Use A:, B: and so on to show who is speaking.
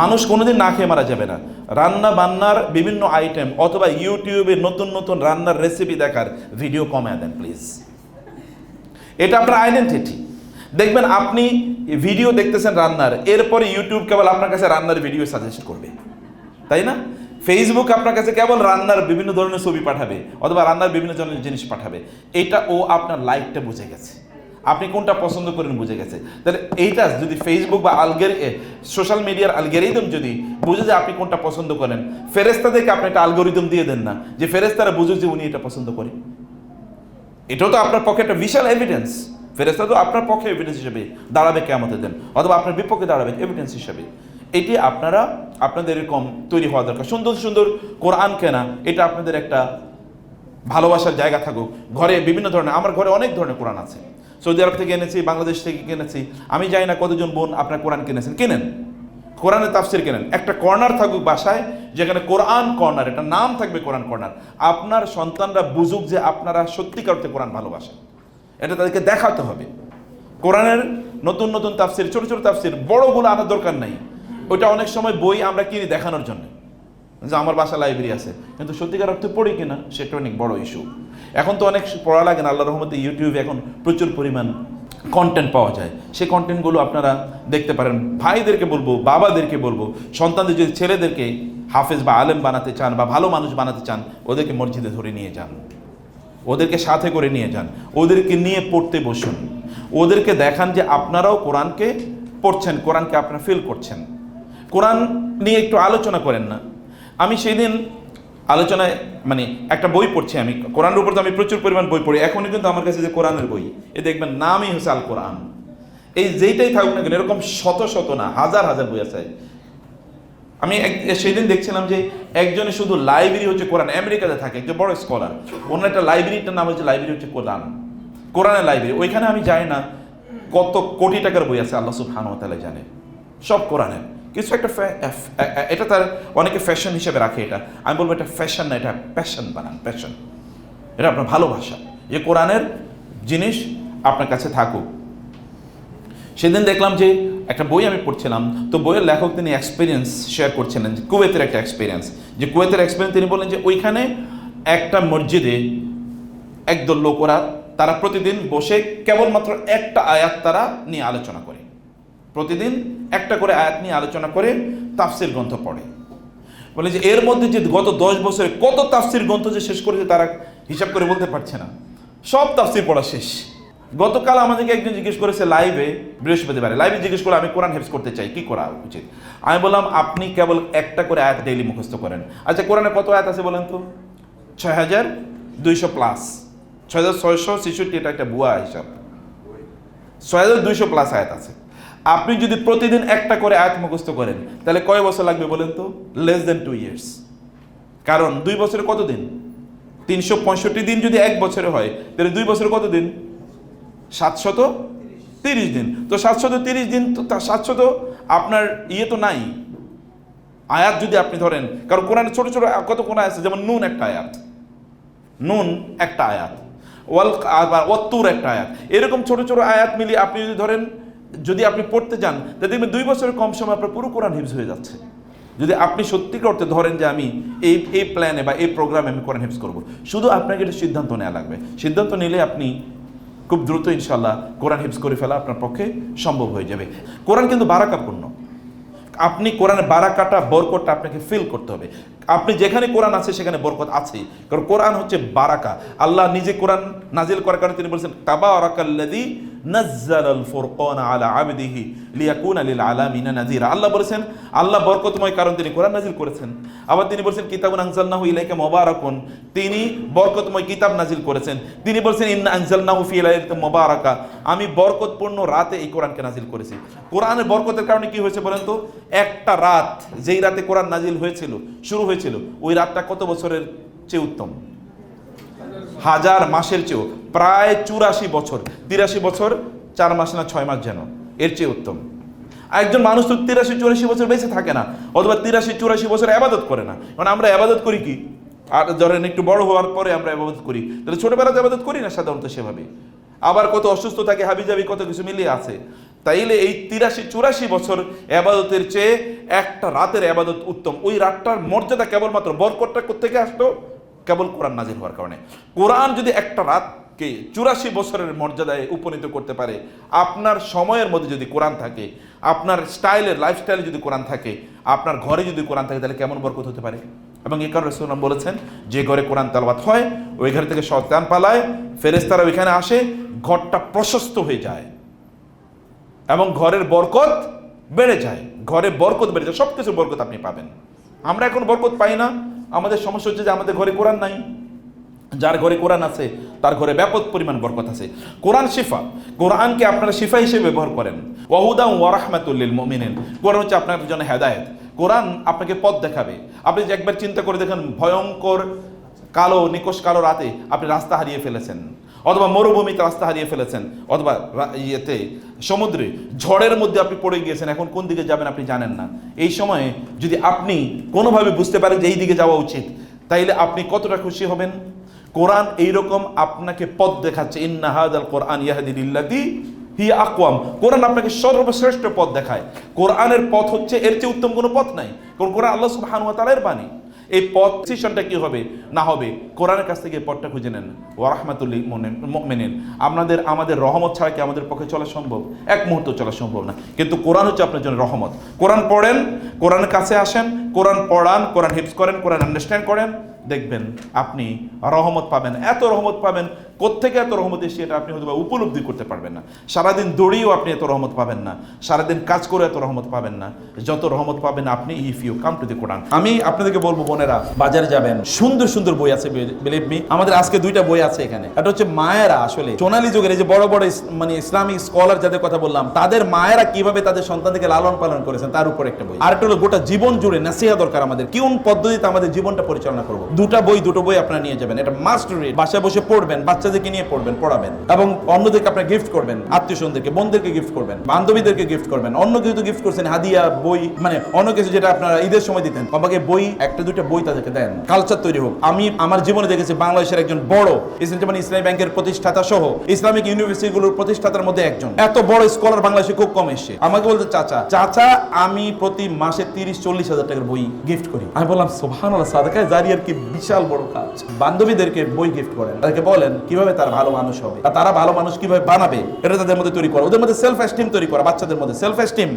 A: মানুষ কোনোদিন না খেয়ে মারা যাবে না। রান্না বান্নার বিভিন্ন আইটেম অথবা ইউটিউবে নতুন নতুন রান্নার রেসিপি দেখার ভিডিও কমায় দেন প্লিজ এটা আপনার আইডেন্টিটি দেখবেন আপনি ভিডিও দেখতেছেন রান্নার, এরপরে ইউটিউব কেবল আপনার কাছে রান্নার ভিডিও সাজেস্ট করবে। তাই না? ফেসবুক আপনার কাছে কেবল রান্নার বিভিন্ন ধরনের ছবি পাঠাবে, অথবা রান্নার বিভিন্ন ধরনের জিনিস পাঠাবে। এটা ও আপনার লাইকটা বুঝে গেছে। আপনি কোনটা পছন্দ করেন বুঝে গেছে। তাহলে এইটা যদি ফেসবুক বা আলগের সোশ্যাল মিডিয়ার আলগেরিদম যদি বুঝে যে আপনি কোনটা পছন্দ করেন ফেরেস্তাদেরকে আপনি একটা আলগোরিদম দিয়ে দেন না, যে ফেরেস্তারা বুঝুক যে উনি এটা পছন্দ করে। এটাও তো আপনার পক্ষে একটা বিশাল এভিডেন্স ফেরেস্তা তো আপনার পক্ষে এভিডেন্স হিসেবে দাঁড়াবে কেমতে দেন, অথবা আপনার বিপক্ষে দাঁড়াবে এভিডেন্স হিসেবে। এটি আপনারা আপনাদের এরকম তৈরি হওয়া দরকার। সুন্দর সুন্দর কোরআন কেনা, এটা আপনাদের একটা ভালোবাসার জায়গা থাকুক। ঘরে বিভিন্ন ধরনের, আমার ঘরে অনেক ধরনের কোরআন আছে। সৌদি আরব থেকে এনেছি, বাংলাদেশ থেকে কিনেছি। আমি জানি না কতজন বোন আপনার কোরআন কিনেছেন। কেনেন। কোরআনের তাফসির কেনেন। একটা কর্নার থাকুক বাসায়, যেখানে কোরআন কর্নার এটা নাম থাকবে কোরআন কর্নার। আপনার সন্তানরা বুঝুক যে আপনারা সত্যিকার অর্থে কোরআন ভালোবাসেন। এটা তাদেরকে দেখাতে হবে। কোরআনের নতুন নতুন তাফসির, ছোট ছোট তাফসির, বড়গুলো আনার দরকার নাই। ওইটা অনেক সময় বই আমরা কিনি দেখানোর জন্য। যে আমার বাসা লাইব্রেরি আছে। কিন্তু সত্যিকার অর্থে পড়ি কিনা, সেটা অনেক বড় ইস্যু এখন তো অনেক পড়া লাগে না আল্লাহ রহমতে ইউটিউবে এখন প্রচুর পরিমাণ কন্টেন্ট পাওয়া যায়। সেই কন্টেন্টগুলো আপনারা দেখতে পারেন। ভাইদেরকে বলব, বাবাদেরকে বলব, সন্তানদের যদি ছেলেদেরকে হাফেজ বা আলেম বানাতে চান বা ভালো মানুষ বানাতে চান, ওদেরকে মসজিদে ধরে নিয়ে যান। ওদেরকে সাথে করে নিয়ে যান। ওদেরকে নিয়ে পড়তে বসুন। ওদেরকে দেখান যে আপনারাও কোরআনকে পড়ছেন, কোরআনকে আপনারা ফিল করছেন। কোরআন নিয়ে একটু আলোচনা করেন না। আমি সেই দিন আলোচনায় মানে একটা বই পড়ছি আমি। কোরআনের উপর তো আমি প্রচুর পরিমাণ বই পড়ি। এখনই কিন্তু আমার কাছে যে কোরআনের বই, এ দেখবেন নামই হচ্ছে আল কোরআন এই যেইটাই থাকুক না কেন, এরকম শত শত না, হাজার হাজার বই আছে। আমি সেদিন দেখছিলাম যে একজনে শুধু লাইব্রেরি হচ্ছে কোরআন, আমেরিকাতে থাকে, একজন বড় স্কলার। ওনার একটা লাইব্রেরিটার নাম হচ্ছে লাইব্রেরি হচ্ছে কোরআন। কোরআনের লাইব্রেরি। ওইখানে আমি যাই না কত কোটি টাকার বই আছে, আল্লাহ সুবহান তালা জানে। সব কোরআনের। কিছু একটা এটা তার অনেকে ফ্যাশন হিসেবে রাখে এটা। আমি বলব এটা ফ্যাশন না, এটা প্যাশন বানান প্যাশন এটা আপনার ভালোবাসা। যে কোরআনের জিনিস আপনার কাছে থাকুক। সেদিন দেখলাম যে একটা বই আমি পড়ছিলাম, তো বইয়ের লেখক তিনি এক্সপিরিয়েন্স শেয়ার করছিলেন, যে কুয়েতের একটা এক্সপিরিয়েন্স যে কুয়েতের এক্সপিরিয়েন্স তিনি বললেন যে ওইখানে একটা মসজিদে একদল লোক, ওরা তারা প্রতিদিন বসে কেবলমাত্র একটা আয়াত তারা নিয়ে আলোচনা করে। প্রতিদিন একটা করে আয়াত নিয়ে আলোচনা করে তাফসির গ্রন্থ পড়ে। বলে যে এর মধ্যে যে গত দশ বছরে কত তাফসির গ্রন্থ যে শেষ করেছে তারা হিসাব করে বলতে পারছে না। সব তাফসির পড়া শেষ। গতকাল আমাদেরকে একজন জিজ্ঞেস করেছে লাইভে, বৃহস্পতিবারে। লাইভে জিজ্ঞেস করে আমি কোরআন হেফজ করতে চাই, কি করা উচিত? আমি বললাম, আপনি কেবল একটা করে আয়াত ডেইলি মুখস্থ করেন। আচ্ছা কোরআনে কত আয়াত আছে বলেন তো? ছয় হাজার দুইশো প্লাস ছয় হাজার ছয়শো ছেষট্টি, এটা একটা বুয়া হিসাব। ছয় হাজার দুইশো প্লাস আয়াত আছে। আপনি যদি প্রতিদিন একটা করে আয়াত মুখস্থ করেন, তাহলে কয় বছর লাগবে বলেন তো? লেস দেন টু ইয়ার্স কারণ দুই বছরে কত দিন তিনশো পঁয়ষট্টি দিন যদি এক বছরে হয়, তাহলে দুই বছরে কত দিন সাতশত তিরিশ দিন। তো সাতশত তিরিশ দিন তো সাতশত আপনার ইয়ে তো নাই। আয়াত যদি আপনি ধরেন, কারণ কোরআনে ছোট ছোট কত কোন আছে? যেমন নুন একটা আয়াত। নুন একটা আয়াত। ওয়াল আবার অত্তুর একটা আয়াত। এরকম ছোট ছোট আয়াত মিলিয়ে আপনি যদি ধরেন যদি আপনি পড়তে যান তাহলে দেখবেন দুই বছরের কম সময় আপনার পুরো কোরআন হিফজ হয়ে যাচ্ছে। যদি আপনি সত্যি করতে ধরেন যে আমি এই এই প্ল্যানে বা এই প্রোগ্রামে আমি কোরআন হিফজ করব, শুধু আপনাকে এটা সিদ্ধান্ত নেওয়া লাগবে। সিদ্ধান্ত নিলে আপনি খুব দ্রুত ইনশাল্লাহ কোরআন হিফজ করে ফেলা আপনার পক্ষে সম্ভব হয়ে যাবে। কোরআন কিন্তু বারাকাপূর্ণ আপনি কোরআনের বারাকাটা, বরকতটা আপনাকে ফিল করতে হবে। আপনি যেখানে কোরআন আছে, সেখানে বরকত আছে। কারণ কোরআন হচ্ছে বারাকা। আল্লাহ নিজে কোরআন নাজিল করার কারণে তিনি বলছেন তাবারাকাল্লাযী নাজ্জালাল ফুরকান আলা আবদিহি লিয়াকুনা লিল আলামিনা নাযীরা। আল্লাহ বলেছেন, আল্লাহ বরকতময় কারণ তিনি কোরআন নাজিল করেছেন। আবার তিনি বলছেন, কিতাবুন আনজালনাহু ইলাইকা মুবারাকুন। তিনি বরকতময় কিতাব নাজিল করেছেন। তিনি বলছেন, ইন্না আনজালনাহু ফি লাইলাতিন মুবারাকা। আমি বরকতপূর্ণ রাতে এই কোরআনকে নাজিল করেছি। কোরআনের বরকতের কারণে কি হয়েছে বলেন তো? একটা রাত যেই রাতে কোরআন নাজিল হয়েছিল, শুরু হয়েছিল, ওই রাতটা কত বছরের চেয়ে উত্তম? হাজার মাসের চেয়েও প্রায় চুরাশি বছর, তিরাশি বছর, চার মাস না ছয় মাস যেন এর চেয়ে উত্তম। একজন মানুষ তো তিরাশি, চুরাশি বছর বেঁচে থাকে না, অথবা তিরাশি, চুরাশি বছর আবাদত করে না। কারণ আমরা আবাদত করি কি? আর ধরেন একটু বড় হওয়ার পরে আমরা আবাদত করি। তাহলে ছোটবেলাতে আবাদত করি না সাধারণত সেভাবে? আবার কত অসুস্থ থাকে, হাবিজাবি, কত কিছু মিলিয়ে আছে। তাইলে এই তিরাশি, চুরাশি বছর আবাদতের চেয়ে একটা রাতের আবাদত উত্তম। ওই রাতটার মর্যাদা কেবলমাত্র বরকটটা কোথেকে আসলো কেবল কোরআন নাজির হওয়ার কারণে। কোরআন যদি একটা রাতকে চুরাশি বছরের মর্যাদায় উপনীত করতে পারে, আপনার সময়ের মধ্যে যদি কোরআন থাকে, আপনার স্টাইলের লাইফস্টাইলে যদি কোরআন থাকে, আপনার ঘরে যদি কোরআন থাকে, তাহলে কেমন বরকত হতে পারে? এবং এই কারণে রসুলাম বলেছেন, যে ঘরে কোরআন তালবাত হয়, ওই ঘর থেকে শয়তান পালায় ফেরেস্তারা ওইখানে আসে, ঘরটা প্রশস্ত হয়ে যায়। এবং ঘরের বরকত বেড়ে যায়। ঘরে বরকত বেড়ে যায় সব কিছু বরকত আপনি পাবেন। আমরা এখন বরকত পাই না। আমাদের সমস্যা হচ্ছে যে আমাদের ঘরে কোরআন নাই। যার ঘরে কোরআন আছে, তার ঘরে ব্যাপক পরিমাণ বরকত আছে। কোরআন শিফা, কোরআনকে আপনারা শিফা হিসেবে ব্যবহার করেন। ওয়াহুদা ওয়ারাহমাতুল্লিল মমিনেন। কোরআন হচ্ছে আপনার জন্য হেদায়েত। কোরআন আপনাকে পথ দেখাবে। আপনি যে একবার চিন্তা করে দেখেন, ভয়ঙ্কর কালো, নিকোষ কালো রাতে আপনি রাস্তা হারিয়ে ফেলেছেন। অথবা মরুভূমিতে রাস্তা হারিয়ে ফেলেছেন। অথবা ইয়েতে সমুদ্রে, ঝড়ের মধ্যে আপনি পড়ে গিয়েছেন, এখন কোন দিকে যাবেন আপনি জানেন না। এই সময়ে যদি আপনি কোনোভাবে বুঝতে পারেন যে এই দিকে যাওয়া উচিত, তাইলে আপনি কতটা খুশি হবেন? কোরআন এইরকম আপনাকে পথ দেখাচ্ছে ইন্নাহাদ আল কোরআন ইয়াহাদিল্লাদি হি আকওয়াম। কোরআন আপনাকে সর্বশ্রেষ্ঠ পথ দেখায়। কোরআনের পথ হচ্ছে এর চেয়ে উত্তম কোনো পথ নাই, কারণ কোরআন আল্লাহ সুবহানাহু ওয়া তাআলার বাণী। এই পথ সিশনটা কি হবে? না হবে, কোরআনের কাছ থেকে এই পথটা খুঁজে নেন। ও রহমাতুল্লি মেনেন আপনাদের, আমাদের রহমত ছাড়া কি আমাদের পক্ষে চলা সম্ভব? এক মুহূর্ত চলা সম্ভব না। কিন্তু কোরআন হচ্ছে আপনার জন্য রহমত। কোরআন পড়েন, কোরআনের কাছে আসেন, কোরআন পড়ান, কোরআন হিপস করেন, কোরআন আন্ডারস্ট্যান্ড করেন। দেখবেন আপনি রহমত পাবেন। এত রহমত পাবেন, কোত্থেকে এত রহমত এসে এটা আপনি হয়তো উপলব্ধি করতে পারবেন না। সারাদিন দৌড়িয়েও আপনি এত রহমত পাবেন না। সারাদিন কাজ করে এত রহমত পাবেন না। যত রহমত পাবেন আপনি if you come to the Quran আমি আপনাদেরকে বলব, বোনেরা, বাজারে যাবেন, সুন্দর সুন্দর বই আছে বিলিভ মি আমাদের আজকে দুইটা বই আছে এখানে। এটা হচ্ছে মায়েরা আসলে। সোনালী যুগের এই যে বড় বড় মানে ইসলামিক স্কলার যাদের কথা বললাম, তাদের মায়েরা কীভাবে তাদের সন্তানদেরকে লালন পালন করেছেন, তার উপর একটা বই। আর একটা হলো, গোটা জীবন জুড়ে নাসিহা দরকার আমাদের। কোন পদ্ধতিতে আমাদের জীবনটা পরিচালনা করব? দুটা বই, দুটো বই আপনারা নিয়ে যাবেন। এটা মাস্ট রিড বাসায় বসে পড়বেন, বাচ্চাদেরকে নিয়ে পড়বেন, পড়াবেন। এবং অন্যদেরকে আপনার গিফট করবেন আত্মীয় স্বজনদেরকে বোনদেরকে গিফট করবেন, বান্ধবীদেরকে গিফট করবেন। অন্য কিছু তো গিফট করছেন, হাদিয়া, বই মানে অন্য কিছু যেটা আপনারা ঈদের সময় দিতেন। বাবাকে বই, একটা, দুইটা বই তাদেরকে দেন। কালচার তৈরি হোক। আমি আমার জীবনে দেখেছি বাংলাদেশের একজন বড় ইসলাম ইসলামী ব্যাংকের প্রতিষ্ঠাতা সহ ইসলামিক ইউনিভার্সিটিগুলোর প্রতিষ্ঠাতার মধ্যে একজন। এত বড় স্কলার বাংলাদেশে খুব কম এসছে। আমাকে বলতে চাচা চাচা, আমি প্রতি মাসে তিরিশ, চল্লিশ হাজার টাকার বই গিফট করি। আমি বললাম সোহান সাদাকায়, জারিয়ার কি বিশাল বড় কাজ। বান্ধবীদেরকে বই গিফট করেন। তাদেরকে বলেন, কীভাবে তারা ভালো মানুষ হবে? আর তারা ভালো মানুষ কীভাবে বানাবে? এটা তাদের মধ্যে তৈরি করা। ওদের মধ্যে সেলফ এস্টিম তৈরি করা, বাচ্চাদের মধ্যে সেলফ এস্টিম